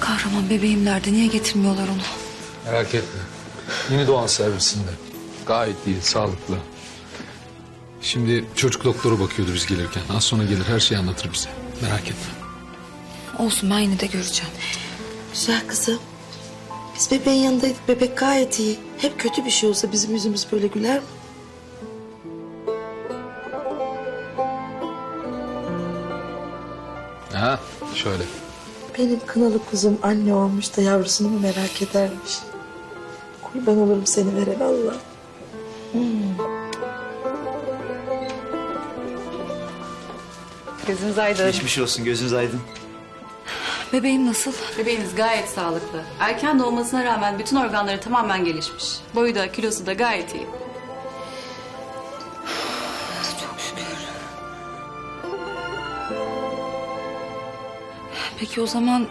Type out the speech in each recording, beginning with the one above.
Kahraman bebeğim nerede? Niye getirmiyorlar onu? Merak etme. Yeni doğan servisinde. Gayet iyi, sağlıklı. Şimdi çocuk doktoru bakıyordu biz gelirken. Az sonra gelir her şeyi anlatır bize. Merak etme. Olsun ben yine de göreceğim. Güzel kızım. Biz bebeğin yanındaydık. Bebek gayet iyi. Hep kötü bir şey olsa bizim yüzümüz böyle güler mi? Şöyle. Benim kınalı kuzum anne olmuş da yavrusunu mu merak edermiş? Kurban olurum seni veren Allah. Gözünüz aydın. Geçmiş olsun gözünüz aydın. Bebeğim nasıl? Bebeğiniz gayet sağlıklı. Erken doğmasına rağmen bütün organları tamamen gelişmiş. Boyu da kilosu da gayet iyi. Peki o zaman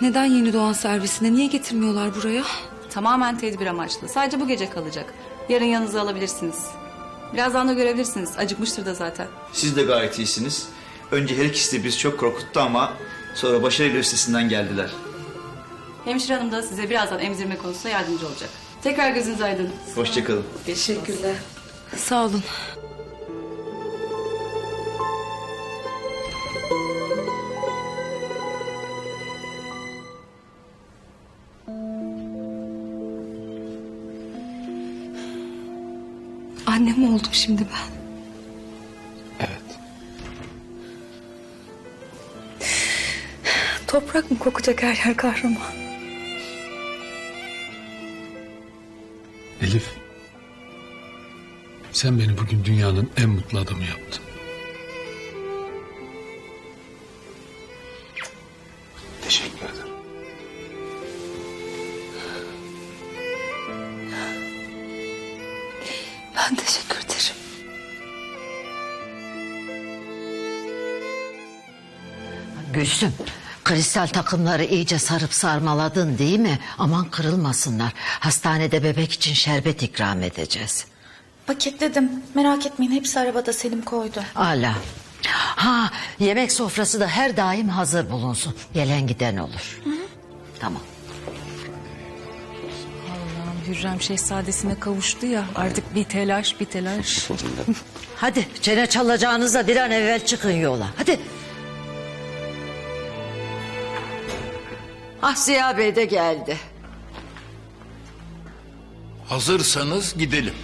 neden yeni doğan servisine niye getirmiyorlar buraya? Tamamen tedbir amaçlı. Sadece bu gece kalacak. Yarın yanınıza alabilirsiniz. Birazdan da görebilirsiniz. Acıkmıştır da zaten. Siz de gayet iyisiniz. Önce her ikisi de bizi çok korkuttu ama sonra başarıyla üstesinden geldiler. Hemşire hanım da size birazdan emzirme konusunda yardımcı olacak. Tekrar gözünüz aydın. Hoşçakalın. Teşekkürler. Sağ olun. Anne mi oldum şimdi ben? Evet. Toprak mı kokacak her yer kahraman? Elif. Sen beni bugün dünyanın en mutlu adamı yaptın. Ben teşekkür ederim. Gülsüm, kristal takımları iyice sarıp sarmaladın değil mi? Aman kırılmasınlar. Hastanede bebek için şerbet ikram edeceğiz. Paketledim. Merak etmeyin hepsi arabada Selim koydu. Ala. Ha, yemek sofrası da her daim hazır bulunsun. Gelen giden olur. Tamam. Hürrem şehzadesine kavuştu ya artık bir telaş bir telaş. Hadi çene çalacağınıza bir an evvel çıkın yola. Hadi. Ah Ziya Bey de geldi. Hazırsanız gidelim.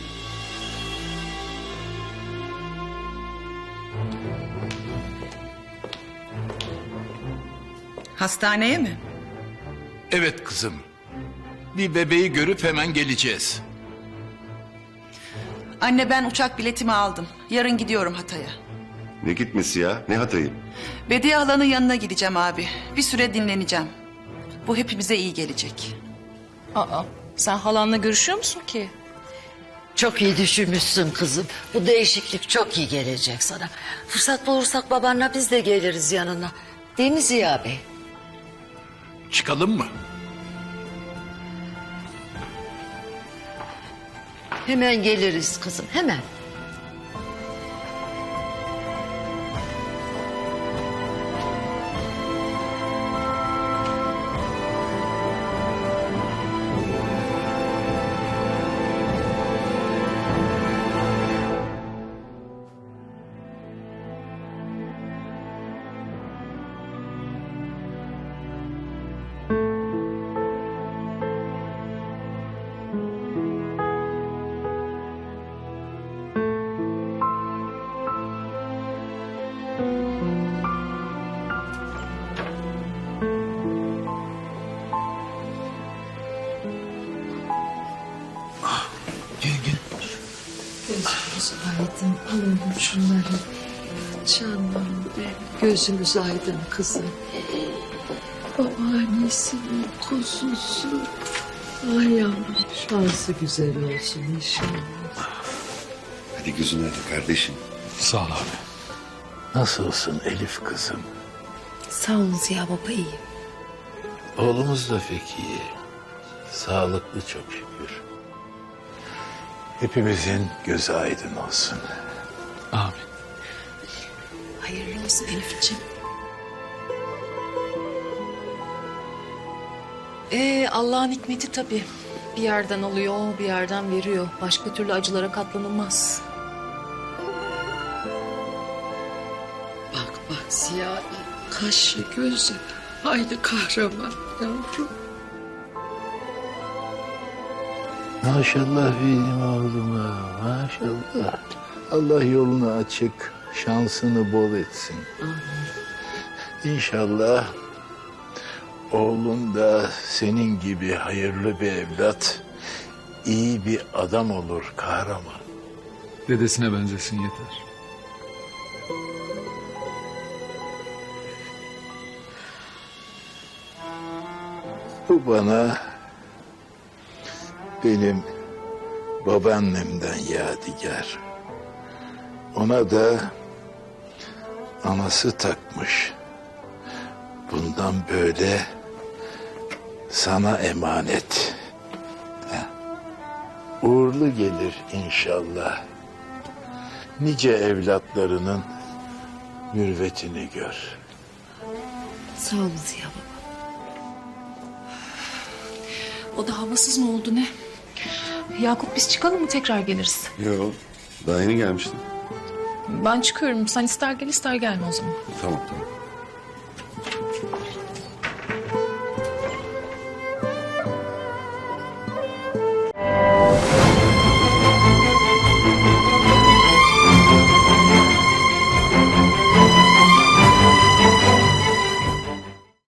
Hastaneye mi? Evet kızım. Bir bebeği görüp hemen geleceğiz. Anne ben uçak biletimi aldım. Yarın gidiyorum Hatay'a. Ne gitmesi ya? Ne hatayı? Bediye halanın yanına gideceğim abi. Bir süre dinleneceğim. Bu hepimize iyi gelecek. Aa, sen halanla görüşüyor musun ki? Çok iyi düşünmüşsün kızım. Bu değişiklik çok iyi gelecek sana. Fırsat bulursak babanla biz de geliriz yanına. Değil mi Ziya Bey? Çıkalım mı? Hemen geliriz kızım hemen. Aydın alalım şunları. Canım benim gözümüz aydın kızım. Babaannesinin kuzusu. Ay yavrum şansı güzel olsun inşallah. Hadi gözün aydın kardeşim. Sağ ol abi. Nasılsın Elif kızım? Sağ olun Ziya Baba iyiyim. Oğlumuz da pek. Sağlıklı çok şükür. Hepimizin gözü aydın olsun. Amin. Hayırlı olsun Elif'ciğim. Ee, Allah'ın hikmeti tabii. Bir yerden alıyor, bir yerden veriyor. Başka türlü acılara katlanılmaz. Ziya kaşı gözü aynı kahraman yavrum. Maşallah benim oğluma, maşallah. Allah yolunu açık, şansını bol etsin. İnşallah oğlun da senin gibi hayırlı bir evlat, iyi bir adam olur kahraman. Dedesine benzesin yeter. Bu bana benim babaannemden yadigar. Ona da anası takmış. Bundan böyle sana emanet. Uğurlu gelir inşallah. Nice evlatlarının mürvetini gör. Sağ olun Ziya baba. O da havasız mı oldu ne? Yakup biz çıkalım mı tekrar geliriz? Yok. Daha yeni gelmiştim. Ben çıkıyorum. Sen ister gel ister gelme o zaman. Tamam tamam.